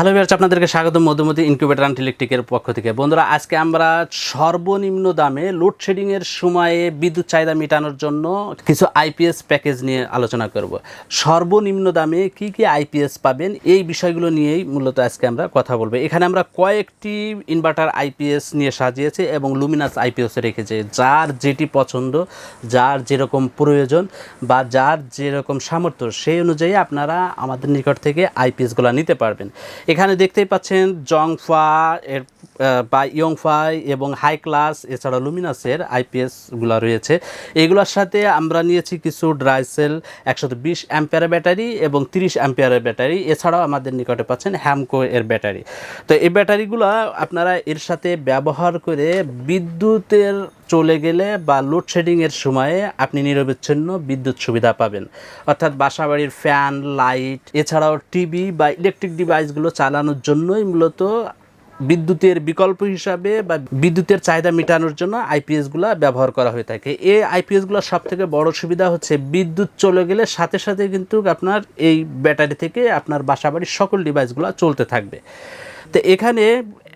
Hello viewers, আপনাদেরকে স্বাগত Madhumati incubator and ইলেকট্রিকের পক্ষ থেকে। বন্ধুরা, আজকে আমরা সর্বনিম্ন দামে লোডশেডিংয়ের সময়ে বিদ্যুৎ চাহিদা মেটানোর জন্য কিছু আইপিএস প্যাকেজ নিয়ে আলোচনা করব। সর্বনিম্ন দামে কি কি আইপিএস পাবেন এই বিষয়গুলো নিয়েই মূলত আজকে আমরা কথা বলব। এখানে আমরা কয়েকটি ইনভার্টার আইপিএস নিয়ে সাজিয়েছি এবং লুমিনাস আইপিএস রেখেছি। যার যেটি পছন্দ, যার যেরকম প্রয়োজন বা যার যেরকম সামর্থ্য, সেই অনুযায়ী আপনারা আমাদের নিকট থেকে আইপিএসগুলো নিতে পারবেন। এখানে দেখতেই পাচ্ছেন জংফা, এর বা ইয়ংফাই এবং হাই ক্লাস, এছাড়া লুমিনাসের আইপিএসগুলো রয়েছে। এগুলোর সাথে আমরা নিয়েছি কিছু ড্রাইসেল একশত বিশ অ্যাম্পিয়ারের ব্যাটারি এবং তিরিশ অ্যাম্পিয়ারের ব্যাটারি। এছাড়াও আমাদের নিকটে পাচ্ছেন হ্যামকো এর ব্যাটারি। তো এই ব্যাটারিগুলো আপনারা এর সাথে ব্যবহার করে বিদ্যুতের চলে গেলে বা লোডশেডিংয়ের সময়ে আপনি নিরবিচ্ছিন্ন বিদ্যুৎ সুবিধা পাবেন। অর্থাৎ বাসাবাড়ির ফ্যান লাইট এছাড়াও টিভি বা ইলেকট্রিক ডিভাইসগুলো চালানোর জন্যই মূলত বিদ্যুতের বিকল্প হিসাবে বা বিদ্যুতের চাহিদা মেটানোর জন্য আইপিএসগুলো ব্যবহার করা হয়ে থাকে। এই আইপিএসগুলোর সব থেকে বড় সুবিধা হচ্ছে বিদ্যুৎ চলে গেলে সাথে সাথে কিন্তু আপনার এই ব্যাটারি থেকে আপনার বাসাবাড়ির সকল ডিভাইসগুলো চলতে থাকবে। তো এখানে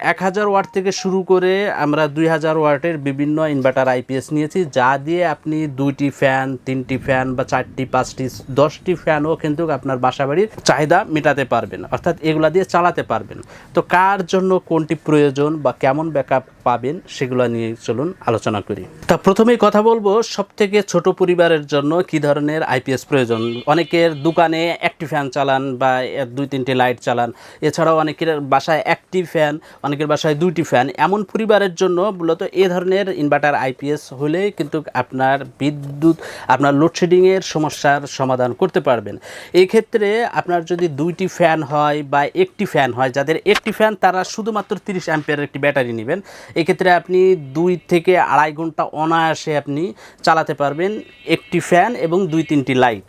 এক হাজার ওয়াট থেকে শুরু করে আমরা দুই হাজার ওয়াটের বিভিন্ন ইনভার্টার আইপিএস নিয়েছি, যা দিয়ে আপনি দুইটি ফ্যান তিনটি ফ্যান বা চারটি, পাঁচটি, দশটি ফ্যানও কিন্তু আপনার বাসাবাড়ির চাহিদা মেটাতে পারবেন, অর্থাৎ এগুলা দিয়ে চালাতে পারবেন। তো কার জন্য কোনটি প্রয়োজন বা কেমন ব্যাকআপ পাবেন সেগুলো নিয়ে চলুন আলোচনা করি। তা প্রথমেই কথা বলব সব থেকে ছোট পরিবারের জন্য কি ধরনের আইপিএস প্রয়োজন? অনেকের দোকানে একটি ফ্যান চালান বা দুই তিনটি লাইট চালান, এছাড়াও অনেকের বাসায় একটি ফ্যান অনেকের বাসায় দুইটি ফ্যান। এমন পরিবারের জন্য মূলত এ ধরনের ইনভার্টার আইপিএস হলে কিন্তু আপনার বিদ্যুৎ, আপনার লোডশেডিংয়ের সমস্যার সমাধান করতে পারবেন। এই ক্ষেত্রে আপনার যদি দুইটি ফ্যান হয় বা একটি ফ্যান হয়, যাদের একটি ফ্যান তারা শুধুমাত্র তিরিশ অ্যাম্পিয়ারের একটি ব্যাটারি নেবেন। এক্ষেত্রে আপনি দুই থেকে আড়াই ঘণ্টা অনায়াসে আপনি চালাতে পারবেন একটি ফ্যান এবং দুই তিনটি লাইট।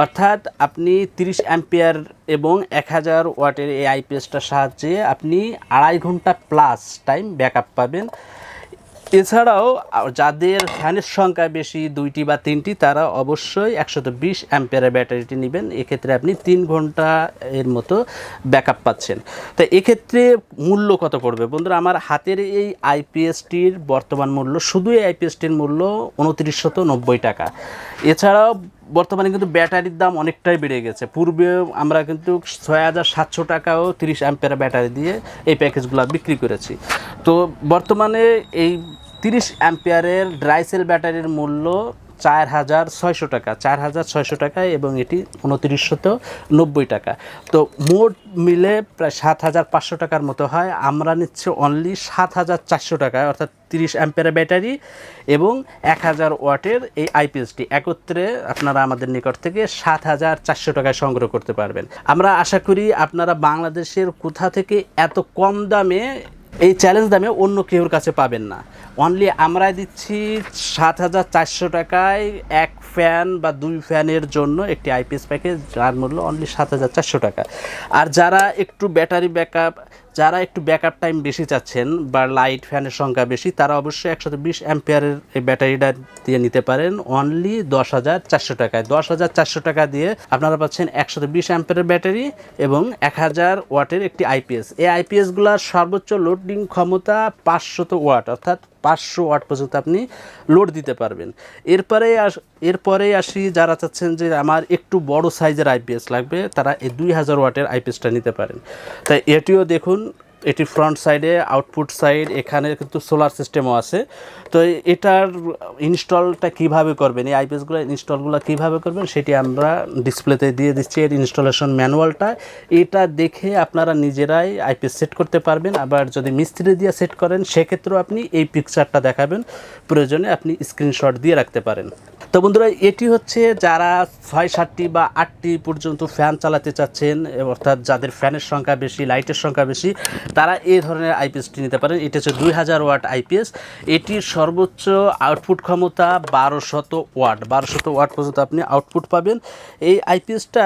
অর্থাৎ আপনি তিরিশ অ্যাম্পিয়ার এবং এক হাজার ওয়াটের এই আইপিএসটার সাহায্যে আপনি আড়াই ঘণ্টা প্লাস টাইম ব্যাকআপ পাবেন। এছাড়াও যাদের ফ্যানের সংখ্যা বেশি, দুইটি বা তিনটি, তারা অবশ্যই একশত বিশ অ্যাম্পিয়ারের ব্যাটারিটি নেবেন। এক্ষেত্রে আপনি তিন ঘণ্টা এর মতো ব্যাকআপ পাচ্ছেন। তো এক্ষেত্রে মূল্য কত পড়বে? বন্ধুরা, আমার হাতের এই আইপিএসটির বর্তমান মূল্য শুধু এই আইপিএসটির মূল্য উনত্রিশশত নব্বই টাকা। এছাড়াও বর্তমানে কিন্তু ব্যাটারির দাম অনেকটাই বেড়ে গেছে। পূর্বে আমরা কিন্তু ছয় হাজার সাতশো টাকাও তিরিশ অ্যাম্পের ব্যাটারি দিয়ে এই প্যাকেজগুলো বিক্রি করেছি। তো বর্তমানে এই তিরিশ অ্যাম্পিয়ারের ড্রাইসেল ব্যাটারির মূল্য চার হাজার ছয়শো টাকা, চার হাজার ছয়শো টাকা এবং এটি উনত্রিশশত নব্বই টাকা। তো মোট মিলে প্রায় সাত হাজার পাঁচশো টাকার মতো হয়। আমরা নিচ্ছে অনলি সাত হাজার চারশো টাকায়, অর্থাৎ তিরিশ অ্যাম্পিয়ারের ব্যাটারি এবং এক হাজার ওয়াটের এই আইপিএসটি একত্রে আপনারা আমাদের নিকট থেকে সাত হাজার চারশো টাকায় সংগ্রহ করতে পারবেন। আমরা আশা করি আপনারা বাংলাদেশের কোথা থেকে এত কম দামে এই চ্যালেঞ্জ দামে অন্য কেউর কাছে পাবেন না। অনলি আমরা দিচ্ছি সাত হাজার চারশো টাকায় এক ফ্যান বা দুই ফ্যানের জন্য একটি আইপিএস প্যাকেজ যার মূল্য অনলি সাত হাজার চারশো টাকা। আর যারা একটু ব্যাটারি ব্যাকআপ যারা একটু ব্যাকআপ টাইম বেশি চাচ্ছেন বা লাইট ফ্যানের সংখ্যা বেশি, তারা অবশ্যই একশো বিশ অ্যাম্পিয়ারের এই ব্যাটারিটা দিয়ে নিতে পারেন। অনলি দশ হাজার চারশো টাকায়। দশ হাজার চারশো টাকা দিয়ে আপনারা পাচ্ছেন একশো বিশ অ্যাম্পিয়ারের ব্যাটারি এবং এক হাজার ওয়াটের একটি আইপিএস এই আইপিএসগুলোর সর্বোচ্চ লোডিং ক্ষমতা পাঁচশত ওয়াট, অর্থাৎ পাঁচশো ওয়াট পর্যন্ত আপনি লোড দিতে পারবেন। এরপরে আস, এরপরে আসি যারা চাচ্ছেন যে আমার একটু বড় সাইজের আইপিএস লাগবে, তারা এই দুই হাজার ওয়াটের আইপিএসটা নিতে পারেন। তাই এটিও দেখুন এটি ফ্রন্ট সাইডে আউটপুট সাইড এখানে কিন্তু সোলার সিস্টেমও আছে। তো এটার ইনস্টলটা কীভাবে করবেন? এই আইপিএসগুলো ইনস্টলগুলো কীভাবে করবেন? সেটি আমরা ডিসপ্লেতে দিয়ে দিচ্ছি। এর ইনস্টলেশন ম্যানুয়ালটা এটা দেখে আপনারা নিজেরাই আইপিএস সেট করতে পারবেন। আবার যদি মিস্ত্রি দিয়ে সেট করেন, সেক্ষেত্রেও আপনি এই পিকচারটা দেখাবেন। প্রয়োজনে আপনি স্ক্রিনশট দিয়ে রাখতে পারেন। তো বন্ধুরা, এটি হচ্ছে যারা ছয় সাতটি বা আটটি পর্যন্ত ফ্যান চালাতে চাচ্ছেন, অর্থাৎ যাদের ফ্যানের সংখ্যা বেশি লাইটের সংখ্যা বেশি তারা এই ধরনের আইপিএসটি নিতে পারেন। এটি হচ্ছে দুই হাজার ওয়াট আইপিএস এটির সর্বোচ্চ আউটপুট ক্ষমতা বারোশত ওয়াট। বারোশত ওয়াট পর্যন্ত আপনি আউটপুট পাবেন। এই আইপিএসটা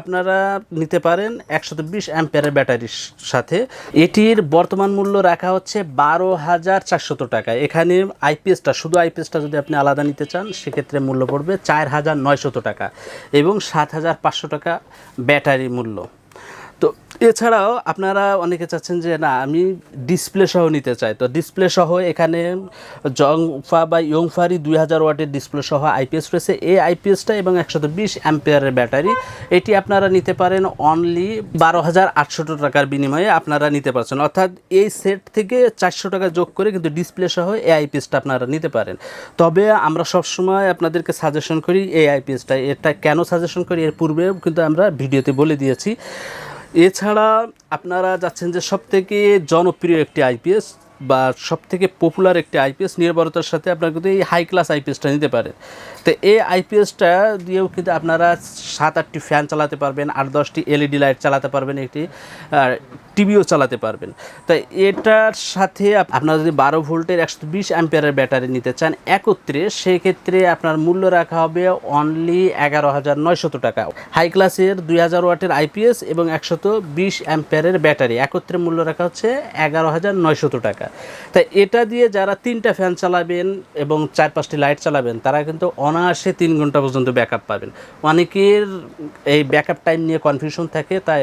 আপনারা নিতে পারেন একশত বিশ অ্যাম্পিয়ারের ব্যাটারির সাথে। এটির বর্তমান মূল্য রাখা হচ্ছে বারো হাজার চারশত টাকা। এখানে আইপিএসটা শুধু আইপিএসটা যদি আপনি আলাদা নিতে চান, সেক্ষেত্রে মূল্য পড়বে চার হাজার নয়শত টাকা এবং সাত হাজার পাঁচশো টাকা ব্যাটারি মূল্য। এছাড়াও আপনারা অনেকে চাচ্ছেন যে, না, আমি ডিসপ্লে সহ নিতে চাই। তো ডিসপ্লে সহ এখানে জংফা বা ইয়ংফারি দুই হাজার ওয়াটের ডিসপ্লে সহ আইপিএস রয়েছে। এই আইপিএসটা এবং একশত বিশ অ্যাম্পিয়ারের ব্যাটারি, এটি আপনারা নিতে পারেন অনলি বারো হাজার আটশো টাকার বিনিময়ে আপনারা নিতে পারছেন। অর্থাৎ এই সেট থেকে চারশো টাকা যোগ করে কিন্তু ডিসপ্লে সহ এই আইপিএসটা আপনারা নিতে পারেন। তবে আমরা সবসময় আপনাদেরকে সাজেশন করি এই আইপিএসটা। এটা কেন সাজেশন করি? এর পূর্বেও কিন্তু আমরা ভিডিওতে বলে দিয়েছি। এছাড়া আপনারা যাচ্ছেন যে সবথেকে জনপ্রিয় একটি আইপিএস বা সবথেকে পপুলার একটি আইপিএস নির্ভরতার সাথে আপনারা কিন্তু এই হাই ক্লাস আইপিএসটা নিতে পারেন। তো এই আইপিএসটা দিয়েও কিন্তু আপনারা সাত, আটটি ফ্যান চালাতে পারবেন, আট, দশটি এলইডি লাইট চালাতে পারবেন, একটি টিভিও চালাতে পারবেন। তাই এটার সাথে আপনারা যদি বারো ভোল্টের একশো বিশ অ্যাম্পিয়ারের ব্যাটারি নিতে চান একত্রে, সেক্ষেত্রে আপনার মূল্য রাখা হবে অনলি এগারো হাজার নয়শত টাকা। হাই ক্লাসের দুই হাজার ওয়াটের আইপিএস এবং একশত বিশ অ্যাম্পিয়ারের ব্যাটারি। একত্রে মূল্য রাখা হচ্ছে এগারো হাজার নয়শত টাকা। তাই এটা দিয়ে যারা তিনটা ফ্যান চালাবেন এবং চার পাঁচটি লাইট চালাবেন, তারা কিন্তু অনায়াসে তিন ঘণ্টা পর্যন্ত ব্যাকআপ পাবেন। অনেকের এই ব্যাকআপ টাইম নিয়ে কনফিউশন থাকে, তাই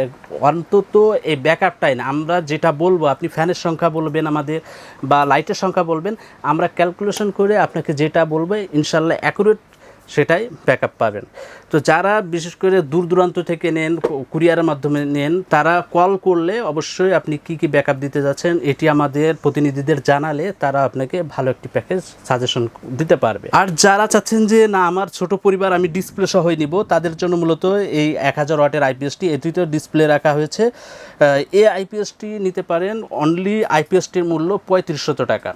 অন্তত এই ব্যাকআপ টাইম আমরা যেটা বলব, আপনি ফ্যানের সংখ্যা বলবেন আমাদের বা লাইটের সংখ্যা বলবেন, আমরা ক্যালকুলেশন করে আপনাকে যেটা বলব, ইনশাল্লাহ অ্যাকুরেট সেটাই ব্যাকআপ পাবেন। তো যারা বিশেষ করে দূর দূরান্ত থেকে নেন কুরিয়ারের মাধ্যমে নেন, তারা কল করলে অবশ্যই আপনি কি কি ব্যাকআপ দিতে যাচ্ছেন, এটি আমাদের প্রতিনিধিদের জানালে তারা আপনাকে ভালো একটি প্যাকেজ সাজেশন দিতে পারবে। আর যারা চাচ্ছেন যে, না, আমার ছোট পরিবার, আমি ডিসপ্লে সহই নিব, তাদের জন্য মূলত এই এক হাজার ওয়াটের আইপিএসটি এটিতে ডিসপ্লে রাখা হয়েছে। এই আইপিএসটি নিতে পারেন অনলি আইপিএসটির মূল্য পঁয়ত্রিশশত টাকা।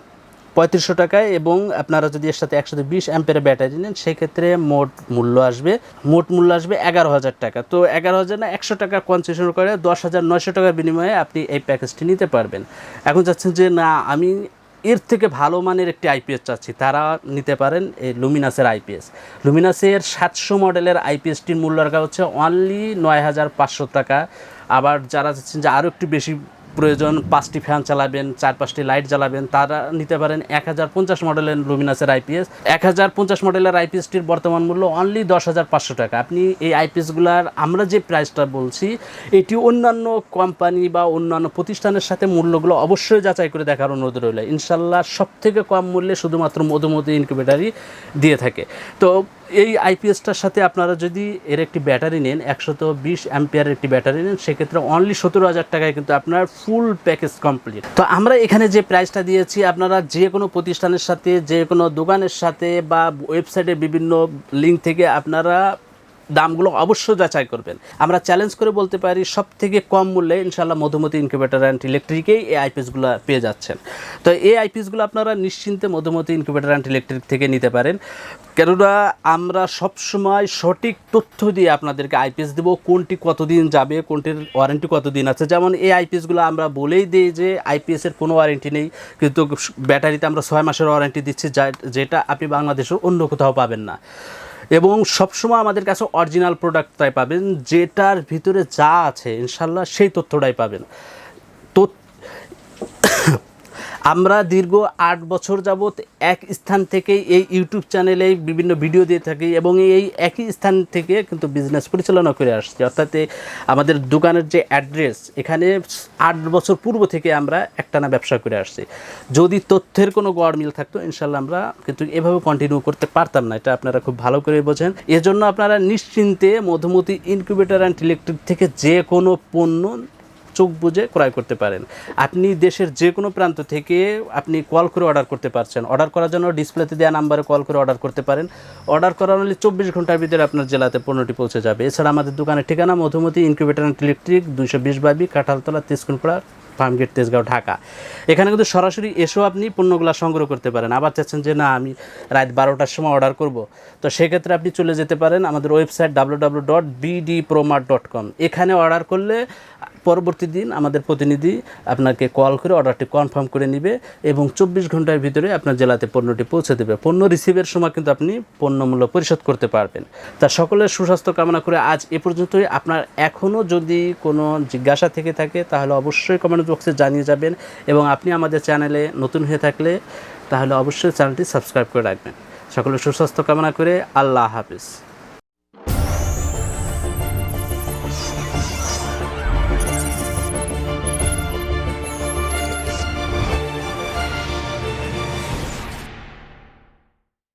পঁয়ত্রিশশো টাকায় এবং আপনারা যদি এর সাথে একশো বিশ অ্যাম্পের ব্যাটারি নেন, সেক্ষেত্রে মোট মূল্য আসবে, মোট মূল্য আসবে এগারো হাজার টাকা। তো এগারো হাজার না, একশো টাকা কনসেশন করে দশ হাজার নয়শো টাকার বিনিময়ে আপনি এই প্যাকেজটি নিতে পারবেন। এখন চাচ্ছেন যে, না, আমি এর থেকে ভালো মানের একটি আইপিএস চাচ্ছি, তারা নিতে পারেন এই লুমিনাসের আইপিএস লুমিনাসের সাতশো মডেলের আইপিএসটির মূল্য রাখা হচ্ছে অনলি নয় হাজার পাঁচশো টাকা। আবার যারা চাচ্ছেন যে আরও একটু বেশি প্রয়োজন, পাঁচটি ফ্যান চালাবেন চার পাঁচটি লাইট জ্বালাবেন, তারা নিতে পারেন এক হাজার পঞ্চাশ মডেলের লুমিনাসের আইপিএস। এক হাজার পঞ্চাশ মডেলের আইপিএসটির বর্তমান মূল্য অনলি দশ হাজার পাঁচশো টাকা। আপনি এই আইপিএসগুলার আমরা যে প্রাইসটা বলছি, এটি অন্যান্য কোম্পানি বা অন্যান্য প্রতিষ্ঠানের সাথে মূল্যগুলো অবশ্যই যাচাই করে দেখার অনুরোধ রইল। ইনশাল্লাহ সব থেকে কম মূল্যে শুধুমাত্র মধুমতি ইনকিউবেটারই দিয়ে থাকে। তো এই আইপিএসটার সাথে আপনারা যদি এর একটি ব্যাটারি নেন, একশত বিশ অ্যাম্পিয়ারের একটি ব্যাটারি নেন, সেক্ষেত্রে অনলি সতেরো হাজার টাকায় কিন্তু আপনার ফুল প্যাকেজ কমপ্লিট তো আমরা এখানে যে প্রাইসটা দিয়েছি, আপনারা যে কোনো প্রতিষ্ঠানের সাথে, যে কোনো দোকানের সাথে বা ওয়েবসাইটে বিভিন্ন লিঙ্ক থেকে আপনারা দামগুলো অবশ্যই যাচাই করবেন। আমরা চ্যালেঞ্জ করে বলতে পারি সব থেকে কম মূল্যে ইনশাল্লাহ মধুমতি ইনকিউবেটার অ্যান্ড ইলেকট্রিকেই এই আইপিএসগুলো পেয়ে যাচ্ছেন। তো এই আইপিএসগুলো আপনারা নিশ্চিন্তে মধুমতি ইনকিউবেটার অ্যান্ড ইলেকট্রিক থেকে নিতে পারেন। কেননা আমরা সবসময় সঠিক তথ্য দিয়ে আপনাদেরকে আইপিএস দেবো, কোনটি কতদিন যাবে, কোনটির ওয়ারেন্টি কতদিন আছে। যেমন এই আইপিএসগুলো আমরা বলেই দিই যে আইপিএসের কোনো ওয়ারেন্টি নেই, কিন্তু ব্যাটারিতে আমরা ছয় মাসের ওয়ারেন্টি দিচ্ছি, যা- যেটা আপনি বাংলাদেশের অন্য কোথাও পাবেন না। এবং সবসময় আমাদের কাছে অরিজিনাল প্রোডাক্টটাই পাবেন, যেটার ভিতরে যা আছে, ইনশাল্লাহ সেই তথ্যটাই পাবেন। তো আমরা দীর্ঘ আট বছর যাবৎ এক স্থান থেকে এই ইউটিউব চ্যানেলে বিভিন্ন ভিডিও দিয়ে থাকি এবং এই একই স্থান থেকে কিন্তু বিজনেস পরিচালনা করে আসছি। অর্থাৎ আমাদের দোকানের যে অ্যাড্রেস এখানে আট বছর পূর্ব থেকে আমরা একটানা ব্যবসা করে আসছি। যদি তথ্যের কোনো গড় মিল থাকতো ইনশাল্লাহ আমরা কিন্তু এভাবে কন্টিনিউ করতে পারতাম না। এটা আপনারা খুব ভালো করে বোঝেন। এজন্য আপনারা নিশ্চিন্তে মধুমতি ইনকিউবেটার অ্যান্ড ইলেকট্রিক থেকে যে কোনো পণ্য চোখ বুঝে ক্রয় করতে পারেন। আপনি দেশের যে কোনো প্রান্ত থেকে আপনি কল করে অর্ডার করতে পারছেন। অর্ডার করার জন্য ডিসপ্লেতে দেওয়া নাম্বারে কল করে অর্ডার করতে পারেন। অর্ডার করার হলে চব্বিশ ঘণ্টার ভিতরে আপনার জেলাতে পণ্যটি পৌঁছে যাবে। এছাড়া আমাদের দোকানের ঠিকানা মধুমতি ইনকিউবেটার অ্যান্ড ইলেকট্রিক দুইশো বিশ বাবি কাঁঠালতলা তেজকুনপাড়া ফার্মগেট, তেজগাঁও, ঢাকা। এখানে কিন্তু সরাসরি এসেও আপনি পণ্যগুলো সংগ্রহ করতে পারেন। আবার চাচ্ছেন যে, না, আমি রাত বারোটার সময় অর্ডার করব। তো সেক্ষেত্রে আপনি চলে যেতে পারেন আমাদের website W dot BD promar dot com এখানে অর্ডার করলে পরবর্তী দিন আমাদের প্রতিনিধি আপনাকে কল করে অর্ডারটি কনফার্ম করে নেবে এবং চব্বিশ ঘণ্টার ভিতরে আপনার জেলাতে পণ্যটি পৌঁছে দেবে। পণ্য রিসিভের সময় কিন্তু আপনি পণ্যমূল্য পরিশোধ করতে পারবেন। তা সকলের সুস্বাস্থ্য কামনা করে আজ এ পর্যন্তই। আপনার এখনও যদি কোনো জিজ্ঞাসা থেকে থাকে, তাহলে অবশ্যই কমেন্ট বক্সে জানিয়ে যাবেন এবং আপনি আমাদের চ্যানেলে নতুন হয়ে থাকলে, তাহলে অবশ্যই চ্যানেলটি সাবস্ক্রাইব করে রাখবেন। সকলের সুস্বাস্থ্য কামনা করে আল্লাহ হাফিজ।